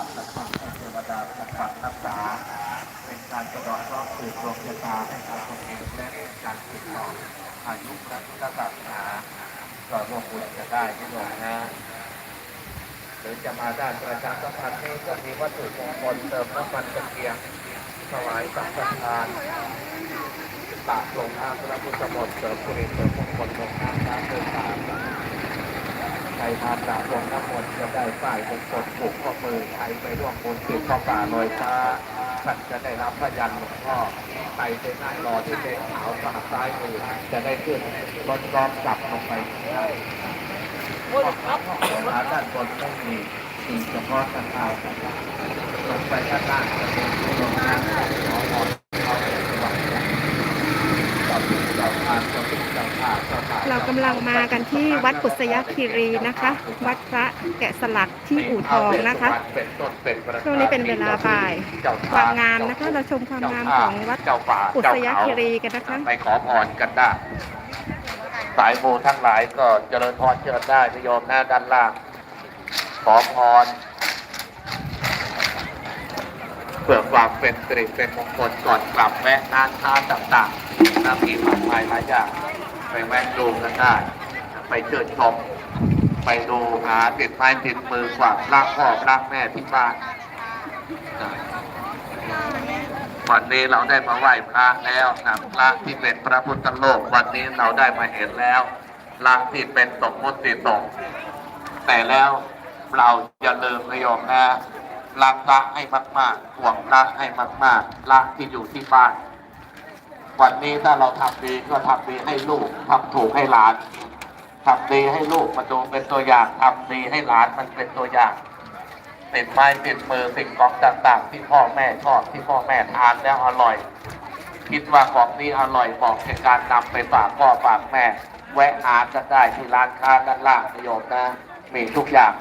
าสักพักเทวดาสักพักรักษา เป็นการกระดอกรองสืบดวงชะตาให้กับตนเองและการติดต่ออายุพระพุทธศาสนาก็ร่วมบุญจะได้ที่โยมนะหรือจะมาด้านประชาสัมพันธ์นี้ก็มีวัตถุมงคลเติมน้ำมันตะเกียงถวายสังฆทานตากลงน้ำพระพุทธมนต์เสริมสิริเสริมมงคลลงน้ำน้ำเดินตา มใครทานตากลงน้ำมนต์จะได้ฝ่ายมงคลผูกข้อมือใครไปร่วมบุญติดข้อป่าลอยฟ้าท่านจะได้รับพระยันหลวงพ่อใครไปนั่งรอที่เป็นขาวฝั่งซ้ายมือจะได้ขึ้นรถล้อมกลับลงไปได้ขาด้านบนไม่มีมีเฉพาะข้างล่างลงไปข้างล่างจะเป็นผู้ลงน้ำของขอพรเขาเป็นหวังต่อไปเราทานต่อไป เราทานต่อไปเรากำลังมากันที่วัดปุษยคีรีนะคะ วัดพระแกะสลักที่อู่ทองนะคะ ช่วงนี้เป็นเวลาบ่าย ความงามนะคะ เราชมความงามของวัดเจ้าป่าปุษยคีรีกันนะคะ ไปขอพรกันได้ สายมูทั้งหลายก็เจริญพรเชิญได้นิยมหน้าด้านล่าง ขอพรเพื่อความเป็นสิริเป็นมงคลก่อนกลับแวะร้านค้าต่างๆน้ำมีมากมายหลายอย่าง ไปแวะดูกันได้ ไปเชิญชม ไปดูหาติดไม้ติดมือกว่ารักพ่อรักแม่ที่บ้านวันนี้เราได้มาไหว้พระแล้วนะพระที่เป็นพระพุทธโลก วันนี้เราได้มาเห็นแล้วพระที่เป็นสมมติสงฆ์แต่แล้วเราอย่าลืมนะโยมนะรักพระให้มากๆห่วงพระให้มากๆพระที่อยู่ที่บ้าน วันนี้ถ้าเราทำดีก็ทำดีให้ลูกทำถูกให้หลานทำดีให้ลูกมาดูเป็นตัวอย่างทำดีให้หลานมันเป็นตัวอย่างติดไม้ติดมือสิ่งของต่างๆ ที่พ่อแม่ชอบที่พ่อแม่ทานแล้วอร่อย คิดว่าของนี้อร่อยบอกในการนำไปฝากพ่อฝากแม่ แวะหากันได้ที่ร้านค้าด้านล่างประโยชน์นะ มีทุกอย่าง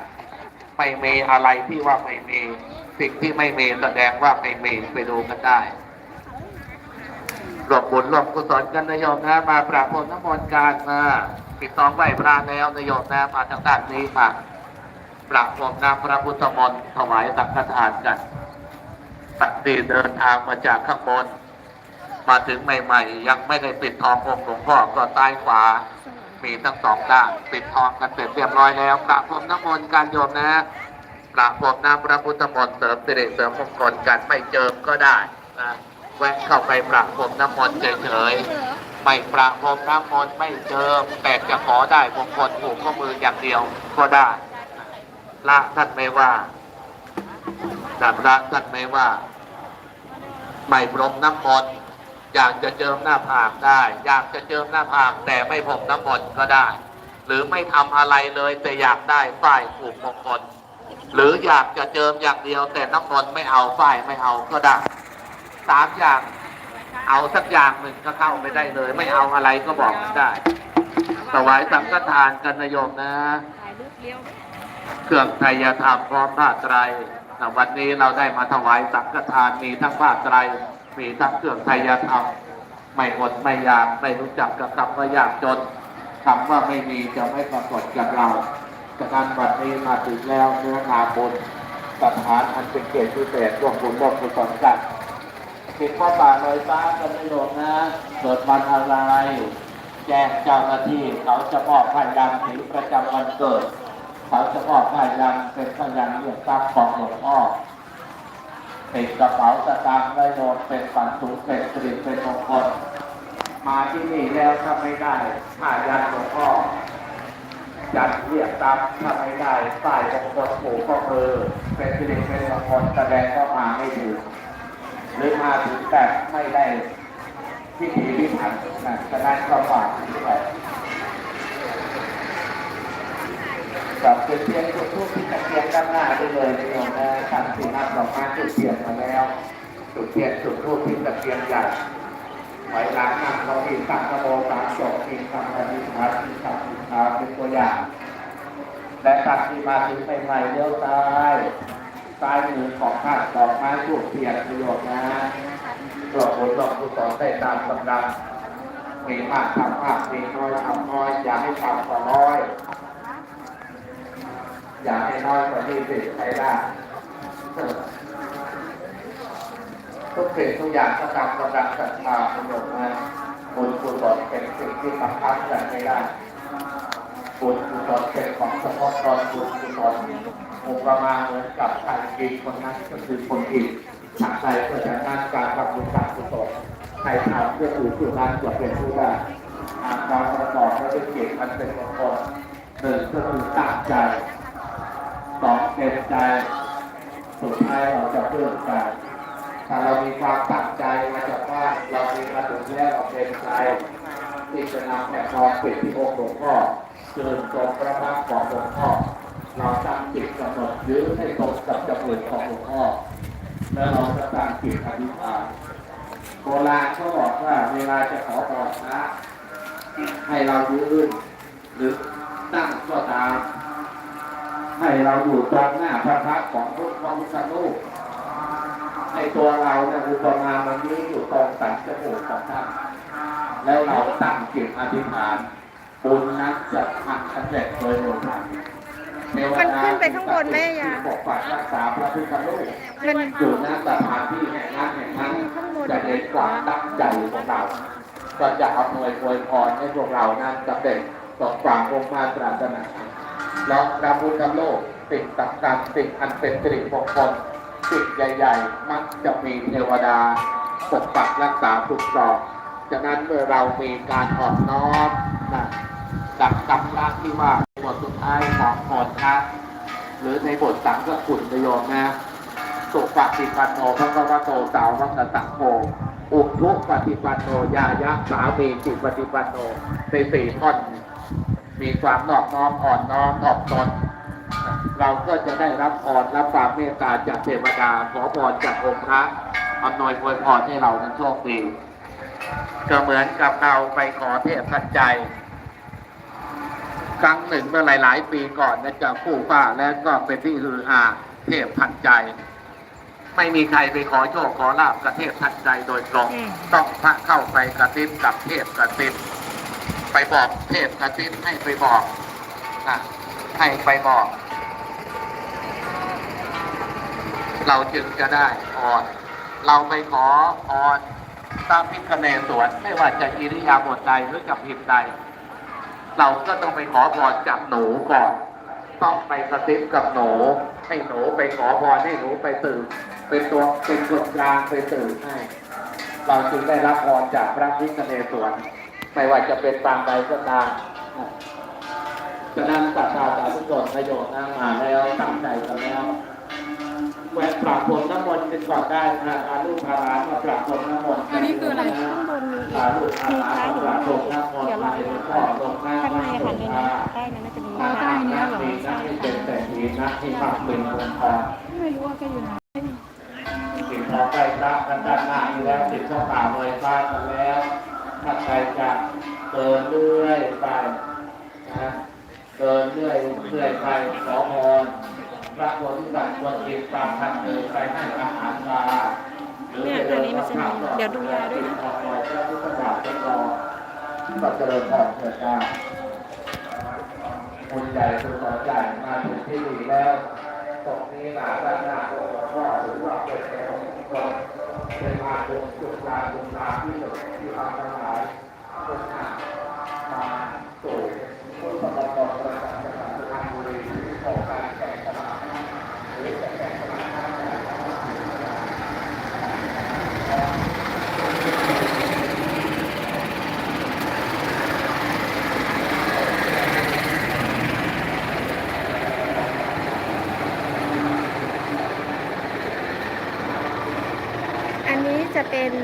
ไม่มีอะไรที่ว่าไม่มี สิ่งที่ไม่มีแสดงว่าไม่มีไปดูกันได้ รวมบุญรวมกุศลกันนายโยมนะมาประพรมน้ำมนต์การมาปิดทองไหวพระแล้วนายโยมนะมาทางด้านนี้มาประพรมน้ำพระพุทธมนต์ถวายสังฆทานกันปฏิเดินทางมาจากข้างบน มาถึงใหม่ๆ ยังไม่ได้ปิดทององค์หลวงพ่อก็ใต้ขวา มีทั้งสองด้านปิดทองกันเสร็จเรียบร้อยแล้วประพรมน้ำมนต์การโยมนะประพรมน้ำพระพุทธมนต์เสริมสิริเสริมมงคลกันไม่เจิมก็ได้นะ แวะเข้าไปประพรมน้ำมนต์เฉยๆไม่ประพรมน้ำมนต์ไม่เจิมแต่จะขอได้มงคลผูกข้อมืออย่างเดียวก็ได้ ละท่านไม่ว่าดับละท่านไม่ว่า ไม่พรมน้ำมนต์อยากจะเจิมหน้าผากได้ อยากจะเจิมหน้าผากแต่ไม่พรมน้ำมนต์ก็ได้ หรือไม่ทำอะไรเลยแต่อยากได้ฝ้ายผูกมงคลหรืออยากจะเจิมอย่างเดียวแต่น้ำมนต์ไม่เอาฝ้ายไม่เอาก็ได้ สามอย่าง เอาสักอย่างหนึ่งก็เข้าไปได้เลย ไม่เอาอะไรก็บอกได้ถวายสังฆทานกันนโยมนะ เครื่องไทยธรรมพร้อมผ้าไตรแต่วันนี้เราได้มาถวายสังฆทานมีทั้งผ้าไตรมีทั้งเครื่องไทยธรรมไม่อดไม่อยากไม่รู้จักกับคำว่ายากจนคำว่าไม่มีจะไม่ปรากฏกับเราฉะนั้นวันนี้มาถึงแล้วเนื้อนาบุญสถานอันเป็นเกียรติพิเศษร่วมบุญร่วมกุศลกัน ติดข้อป่าลอยฟ้ากันไม่โดนนะเกิดวันอะไร แจ้งเจ้าหน้าที่เขาจะมอบพยันถึงประจำวันเกิด เขาจะมอบพยันเป็นพยันเรียกทรัพย์ของหลวงพ่อติดกระเป๋าสตางค์ได้โดนเป็นฝันสูงเป็นสิริเป็นมงคลมาที่นี่แล้วถ้าไม่ได้พยันหลวงพ่อจัดเรียกทรัพย์ถ้าไม่ได้ฝ่ายมงคลผูกข้อมือเป็นสิริเป็นมงคลแสดงก็มาไม่ถึง หรือมาถึงแต่ไม่ได้พิธีพิถันนะฉะนั้นก็ฝากที่ไปกับเทียนจุดทูบที่ตะเกียงด้านหน้าได้เลยในโยมนะท่านที่นับดอกไม้จุดเทียนมาแล้วจุดเทียนจุดทูบที่ตะเกียงใหญ่ไว้ล้างนั่งเรามีสังกระโมสามจบมีคำอธิษฐานมีคำอธิษฐานเป็นตัวอย่างและตัดที่มาถึงใหม่ๆเลี้ยวซ้าย ซ้ายมือของท่าดอกไม้ทูบเทียนประโยชน์นะดอกผลดอกกุศลได้ตามกำลังมีมากทำมากมีน้อยทำน้อย อย่าให้ต่ำกว่าน้อย อย่าให้น้อยกว่าที่สิใช้ได้ทุกสิ่งทุกอย่างก็ตามกำลังศรัทธาประโยชน์มาบุญกุศลเป็นสิ่งที่สำคัญกันไม่ได้บุญกุศลเป็นของเฉพาะตอนบุญกุศล อุปมาเหมือนกับใครกินคนนั้นก็คือคนอีกถ้าใครก็จะนั่นการทำบุญการกุศลใครทำเพื่อผู้นั้นจะเป็นผู้ได้หากเราประกอบด้วยจิตมันเป็นมงคลหนึ่งก็คือตั้งใจสองเต็มใจสุดท้ายเราจะเพื่อนกันถ้าเรามีความตั้งใจมาจากบ้าเรามีมาถึงแล้วเราเป็นใจที่จะนำแผ่นทองปิดที่องค์หลวงพ่อเชิญตรงพระพักตร์ของหลวงพ่อ เราตั้งจิตกำหนดยื้อให้ตรงกับจมูกของหลวงพ่อแล้วเราจะตั้งจิตอธิษฐานโบราณเขาบอกว่าเวลาจะขอพรนะให้เรายืนหรือตั้งก็ตามให้เราอยู่ตรงหน้าพระพักของพระพุทธรูปในตัวเราเนี่ยอุปมามันนี้อยู่ตรงสันจมูกของท่านแล้วเราตั้งจิตอธิษฐานบุญนั้นจะทันสำเร็จโดยเร็วทันเทว มันขึ้นไปข้างบนแม่ยาที่ปกปักรักษาพระพุทธรูปมันอยู่ณสถานที่แห่งนั้นแห่งนั้นข้างบนจะเห็นความตั้งใจของเรา ก็จะอำนวยอวยพรให้พวกเรานั้นสำเร็จสมความองค์มาตราถนาแล้วพระพุทธโลกสิ่งสำคัญสิ่งอันเป็นสิริมงคลสิ่งใหญ่ๆ มักจะมีเทวดาปกปักรักษาทุกต่อฉะนั้นเมื่อเรามีการอ่อนน้อมนะดักกำลังที่ว่า บทสุดท้ายของพรนะหรือในบทสังฆคุณประโยชน์นะสุปฏิปันโนพระกวาโตสาวกสังโฆอุทุปฏิปันโนยายะสามีจิปฏิปันโนในสี่ท่อน มีความนอบน้อมอ่อนน้อมถ่อมตนเราก็จะได้รับพรรับความเมตตาจากเทวดาขอพรจากองค์พระอำนวยอวยพรให้เรานั้นโชคดีก็เหมือนกับเราไปขอเทพทันใจ ครั้งหนึ่งเมื่อหลาย ๆ ปีก่อนนะจะผู้ฟ้าแล้วก็เป็นที่ฮือฮาเทพทันใจ ไม่มีใครไปขอโชคขอลาบกับเทพทันใจโดยตรงอืมต้องพระเข้าไปกระติบกับเทพกระติบไปบอกเทพกระติบให้ไปบอกนะให้ไปบอก เราจึงจะได้พรเราไปขอพรตามพิคเนสวนไม่ว่าจะอิริยาบถใดหรือกับพิมพ์ใด เราก็ต้องไปขอพรจากหนูก่อน ต้องไปกระซิบกับหนู ให้หนูไปขอพรให้หนูไปตื่นเป็นตัวเป็นคนกลางไปตื่นให้เราจึงได้รับพรจากพระพิฆเนศวรไม่ว่าจะเป็นปางใดก็ตามฉะนั้นศรัทธาสาธุชนประโยชน์นะมาแล้วตั้งใจกันแล้ว วนปราบพรมน้ำมนต์กันก่อนได้นะอาลูกพารานมาปราบพรมน้ำมนต์อันนี้คืออะไรข้างบนมีอีกอาลูกพามีราพระมาปราบพรมน้ำมนต์เดี๋ยวเราให้หลวงพ่อลงหน้าข้างในค่ะในนั้นใต้นั้นน่าจะมีใต้เนี้ยหรอใช่เป็นแต่ทีนะที่ภาคเป็นคนทองไม่รู้ว่าแกอยู่ไหนติดทอใกล้พระกันด้านหน้าอยู่แล้วติดข้าวป่าลอยฟ้ากันแล้วถ้าใครจะเดินเรื่อยไปนะเดินเรื่อยเรื่อยไปขอพร พระโพธิสัตว์ควรกินตามทางเดินไปให้อาหารปลาเนี่ยอันนี้มันจะมีเดี๋ยวดูยาด้วยนะขอพระพุทธบาทเป็นรอก็เจริญพรเถิดได้บุญใหญ่บุญต่อใหญ่มาถึงที่นี่แล้วตรงนี้หนาด้านหน้าองค์หลวงพ่อหรือว่าเป็นแนวของคน เป็นมาดวงจุฬาจุฬาที่สุดที่ทำทั้งหลายทุกท่านมาสู่พุทธบัตรประจำจังหวัดสุพรรณบุรีของการแข่งขันหรือจะแข่งขัน อันนี้จะ เป็น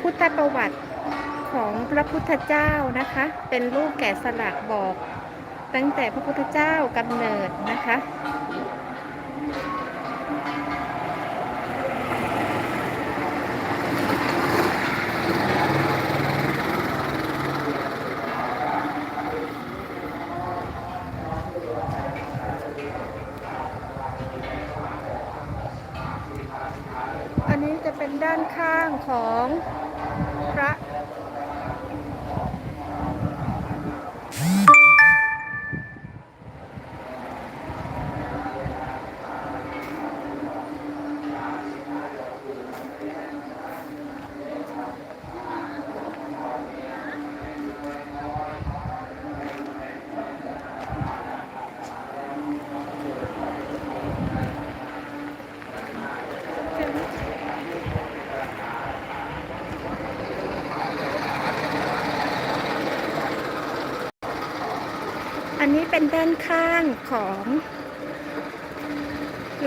พุทธประวัติของพระพุทธเจ้านะคะ เป็นรูปแกะสลักบอก ตั้งแต่พระพุทธเจ้ากำเนิดนะคะ อันนี้จะเป็นด้าน ข้างของพระ ด้านข้างของ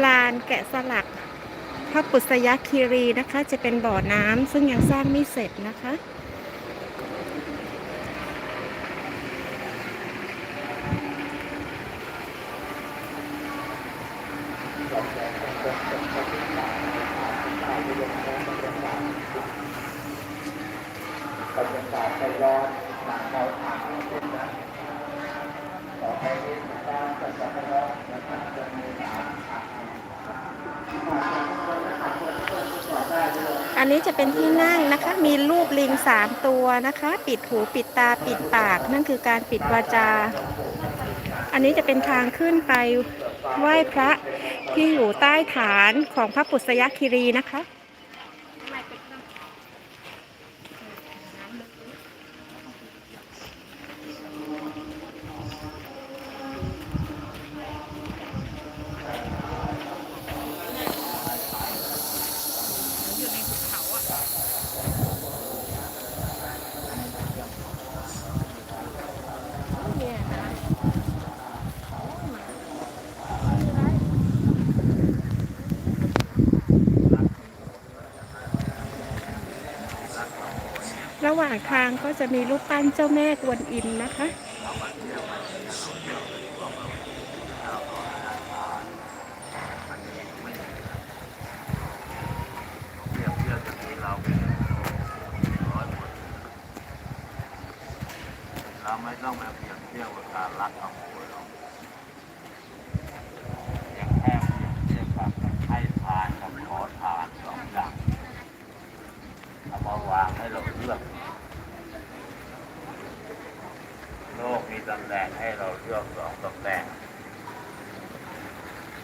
ลานแกะสลักพระปุษยคีรีนะคะ จะเป็นบ่อน้ำซึ่งยังสร้างไม่เสร็จนะคะ บรรยากาศใจร้อนหนักเราถามเป็นนะต่อไปนี้การจัดการร้อนนะครับจะมีหลาย อั นนี้จะเป็นที่นั่งนะคะ มีรูปลิงสามตัวนะคะ ปิดหูปิดตาปิดปาก นั่นคือการปิดวาจา อันนี้จะเป็นทางขึ้นไปไหว้พระที่อยู่ใต้ฐานของพระปุษยคีรีนะคะ ระหว่างทางก็จะมีรูปปั้นเจ้าแม่กวนอิมนะคะ เทียบเทียบจะมีเราเป็นร้อยคนเราไม่ต้องมาเปรียบเทียบกับการรักขโมยหรอกอย่างแค่เปรียบเทียบกับให้ทานกับขอทานสองอย่างเอามาวางให้เราเลือก โลกมี ตำแหน่งให้เราเลือกสองตำแหน่ง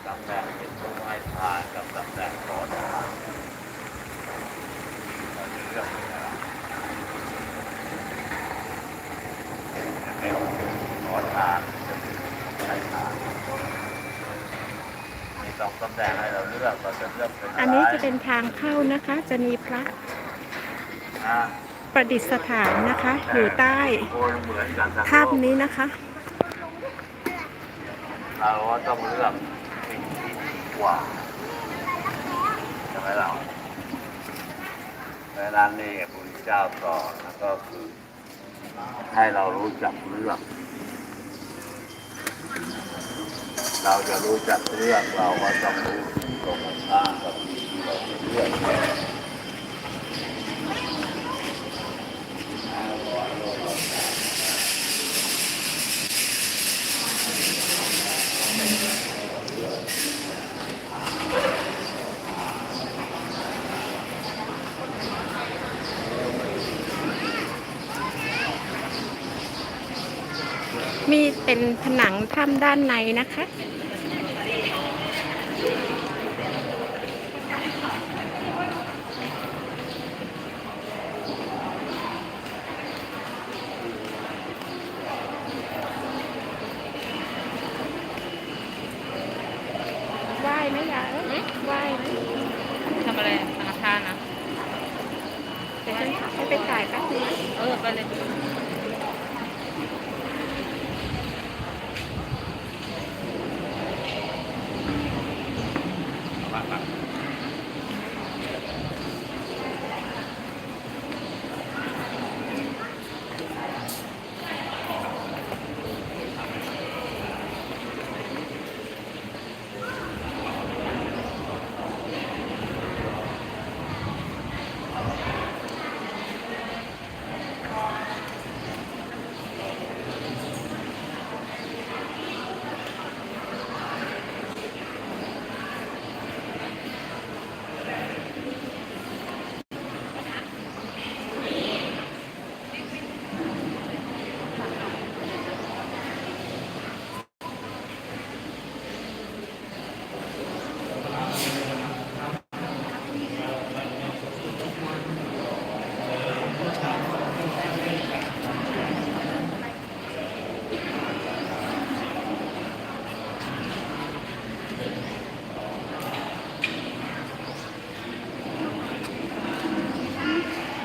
ตำแหน่งเป็นผู้ให้ทานกับตำแหน่งขอทานเราจะเลือกอะไรจะเป็นขอทานจะเป็นให้ทานมีสองตำแหน่งให้เราเลือกเราจะเลือกเป็นอะไรอันนี้จะเป็นทางเข้านะคะ จะมีพระ นะ ประดิษฐานนะคะ อยู่ใต้โอนเหมือนกันทั้งโลกถ้ำนี้นะคะ เราก็ต้องเลือกสิ่งที่ดีกว่าใช่ไหมเราเวลานี้พระพุทธเจ้าสอนแล้วก็คือให้เรารู้จักเลือกเราจะรู้จักเลือกเราก็ต้องรู้ตรงกันข้ามกับสิ่งที่เราเลือก มี เป็นผนังถ้ำด้านในนะคะ ไหว้ไหมยายไหว้ไหม ทำอะไรธนาคารนะ เดี๋ยวฉันให้ไปจ่ายแป๊บนึงนะ เออ ไปเลย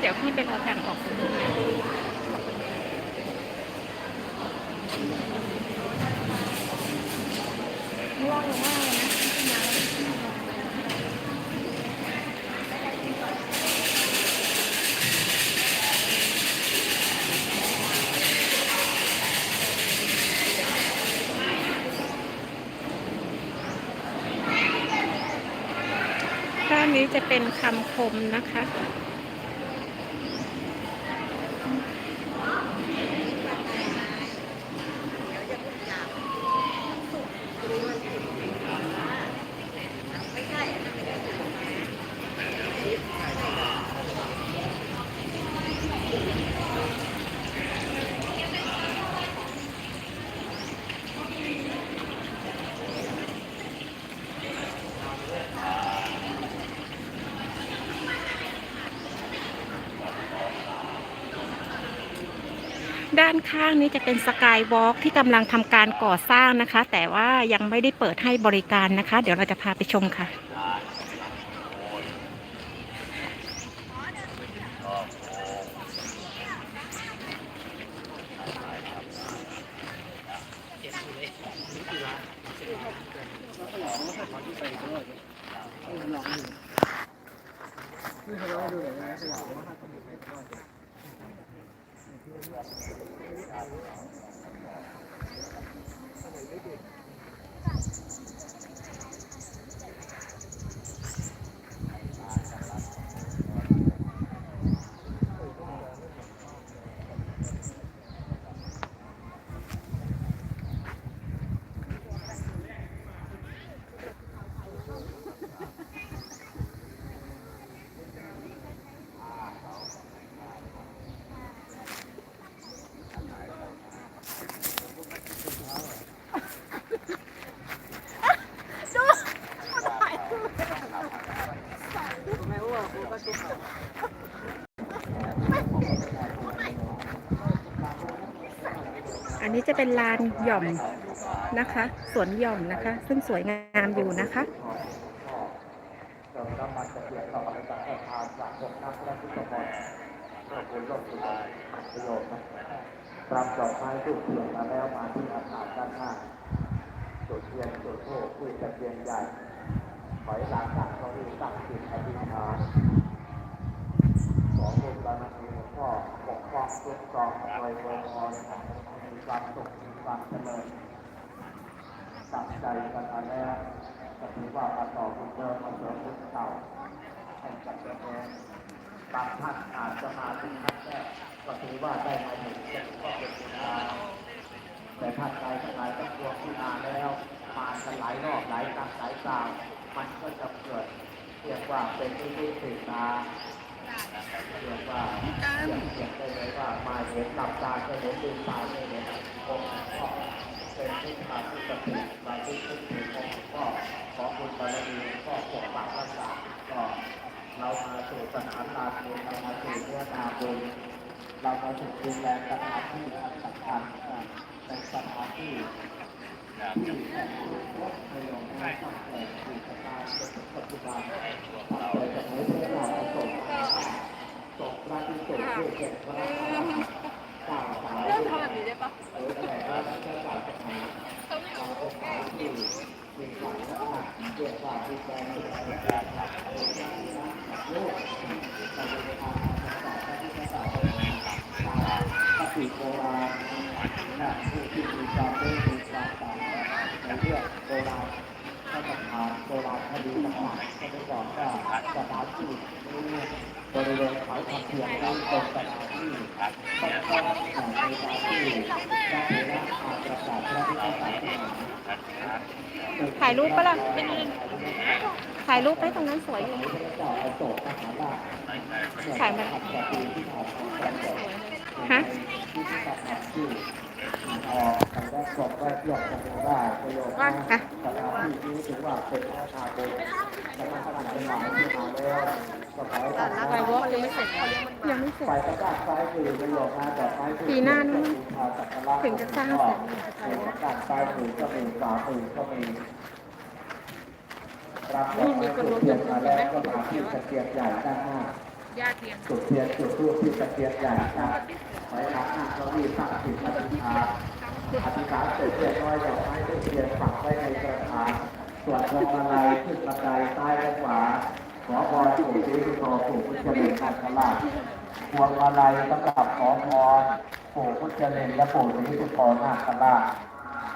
เดี๋ยวพี่ไปรอทางออกว่านะด้านนี้จะเป็นคำคมนะคะ ข้างนี้จะเป็นสกายวอล์กที่กำลังทำการก่อสร้างนะคะ แต่ว่ายังไม่ได้เปิดให้บริการนะคะ เดี๋ยวเราจะพาไปชมค่ะ อัน นี้จะเป็นลานหย่อมนะคะ สวนหย่อมนะคะ ซึ่งสวยงามอยู่นะคะเรามาจะเกี่ยวกับอบทานจากพวกนักและทุกคนเพื่อคุณลงทุนปรับดอกไม้ทุกเทียนมาแล้วมาที่อาคารด้านหน้าจุดเทียนจุดโทษที่ตะเกียงใหญ่ถอยหลังจากเขาที่ตั้งจิตอธิษฐานขอบุญบารมีหลวงพ่อปกป้องคุ้มครองอวยพรมี ความสุขความเจริญตั้งใจกันมาแล้วก็ถือว่ามาต่อคุณเดิมมาเสริมคุณเก่าให้กับตัวเองบางท่านอาจจะมาที่ท่านแรกก็ถือว่าได้มาหนึ่งก็ถือว่าเป็นคุณาแต่ท่านใดทั้งหลายทั้งปวงที่มาแล้วมากันหลายรอบหลายครั้งหลายคราวมันก็จะเกิดเรียกว่าเป็นที่ที่ติดตาเรียกว่าเรียกเรียกได้เลยว่ามาเห็นตา ก็เห็นลืมตาก็เห็นองค์พ่อเป็นที่ทางที่สติมาที่ทุกทีของก็ขอคุณบารมีก็ปกปักรักษาก็เรามาสู่สนามลาบุญเรามาสู่เนื้อนาบุญเรามาสู่ดูแลสถานที่อันสำคัญเป็นสถานที่ที่แห่งวัดพยองในตั้งแต่สี่สตาร์จนถึงปัจจุบันตั้งแต่สมัยพราชสงฆ์สงฆ์พระที่สุดที่เป็นพระราชต่งสาย เริ่มทำแบบนี้ได้ปะหรือแต่ว่าจะจ่ายปัญหาเราจะหาที่มีความสำคัญเกี่ยวกับที่แปลงเป็นการทำโดยการรักโลกการเดินทางต่างๆที่จะต่างตามปฏิโบราณนะผู้ที่มีความรู้มีความสามารถในเรื่องโบราณถ้าจะผ่านโบราณคดีต่างๆก็ได้บอกว่าสถานที่ บริเวณเขาทำเพียงนั้นเป็นสถานที่ต้องต้องผ่านในการที่พระเถระอาประกาศพระพุทธศาสนาถ่ายรูปปะล่ะถ่ายรูปไว้ตรงนั้นสวยอยู่พระเจ้าอโศกมหาราชถ่ายมาขับประ ตูที่ผ่านมาสวยฮะที่ที่ตัดหักที่ออกแต่แรกสดแรกยกกันได้ประโยชน์มากสถานที่นี้ถือว่าเป็นพระชาบุญและพระราชเป็นหลายที่มาแล้วก็ขอให้ท่านไปวอล์กยังไม่เสร็จยังไม่เสร็จฝ่ายตะกร้าซ้ายมือประโยชน์มาแต่ซ้ายมือปีหน้านู้นสักการะถึงจะสร้างเสร็จฝ่ายตะกร้าซ้ายมือก็มีขวามือก็มีรับนี่มีคนรถเทียยนนต์มาเห็นแล้วไหมก็มาที่ตะเกียงใหญ่ด้านหน้าญาติเทียนจุดเทียนจุดทูปที่ตะเกียงใหญ่ครับไว้หลังหน้าเรามีตั้งจิตอธิษฐาน อธิษฐานเสร็จเรียบร้อยดอกไม้ทูบเทียนปักไว้ในกระถางสวนพวงมาลัยขึ้นบันไดซ้ายและขวา ขอพรปู่ศรีสุโธปู่พุทธเลินนาคราชพวงมาลัยสำหรับขอพรปู่พุทธเลินและปู่ศรีสุโธนาคราช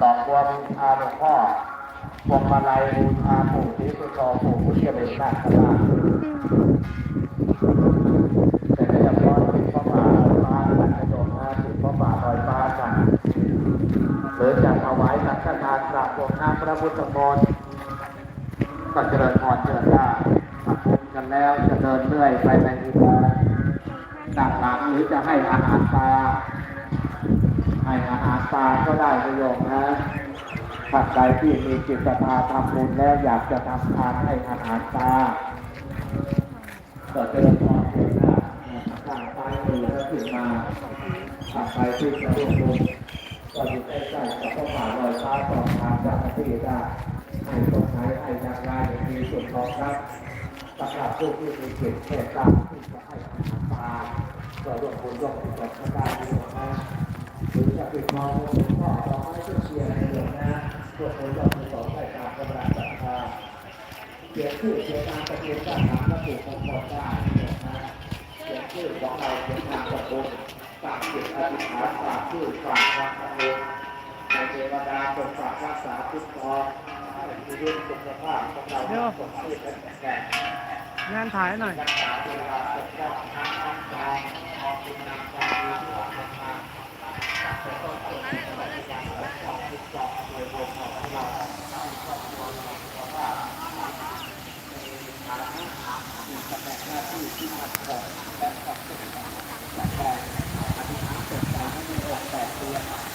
ดอกบัวบูชาหลวงพ่อพวงมาลัยบูชาปู่ศรีสุโธปู่พุทธเลินนาคราชแต่ก็จะพรติดพระป่าลอยฟ้ากันกระโดดหน้าติดพระป่าลอยฟ้ากัน หรือจะถวายสังฆทานกราบหลวงน้ำ พุทธมนต์ก็เจริญพรเจริญได้ทำบุญกันแล้วจะเดินเรื่อยไปในอุโมงค์ด้านหลังหรือจะให้อาหารปลาให้อาหารปลาก็ได้ประโยชน์นะท่านใดที่มีจิตศรัทธาทำบุญแล้วอยากจะทำทานให้อาหารปลาก็เจริญพรเจริญได้ข้างซ้ายมือแล้วขึ้นมาทำไปที่จะรวมบุญก็อยู่ใกล้ๆกับพระป่าลอยฟ้าสอง ทางจากที่ได้ให้ตรงไหนให้ทางได้มีส่วนรองรับสำหรับผู้ที่มีจิตเมตตาที่จะให้อาหาก็ร่วมบุญร่วมกุศลก็ได้ด้วยนะหรือจะเปิดมองหลวงพ่อดอกไม้ทุกเทียนในหลวงนะร่วมบุญร่วมกุศลให้ตามกำลังศรัทธาเขียนชื่อเขียนนามตะเกียนด้านหลังก็ถูกมงคลได้นะเขียนชื่อของเราเขียนนามสกุลฝากจิตอธิษฐานฝากชื่อฝากความกังวลในเทวดาปกปักรักษาคุ้มครองให้ชีวิตสุขภาพของเราสมบูรณ์และแข็งแรงงานถ่ายหน่อยรักษาเวลาปกป้องทางร่างกายขอบคุณนำความดีที่ออกมาทางแต่ต้องเกิดขึ้นในการปกป้องคุ้มครองโดยรวาที่ครอบครัวเราสุขภาพมีฐานะมีตำแหน่งหน้าที่ที่มั่นคงและความสุขแข็งแรงอธิษฐานเกิดใจให้มีหลักแปดเดือนหรือการใดมีจิตเ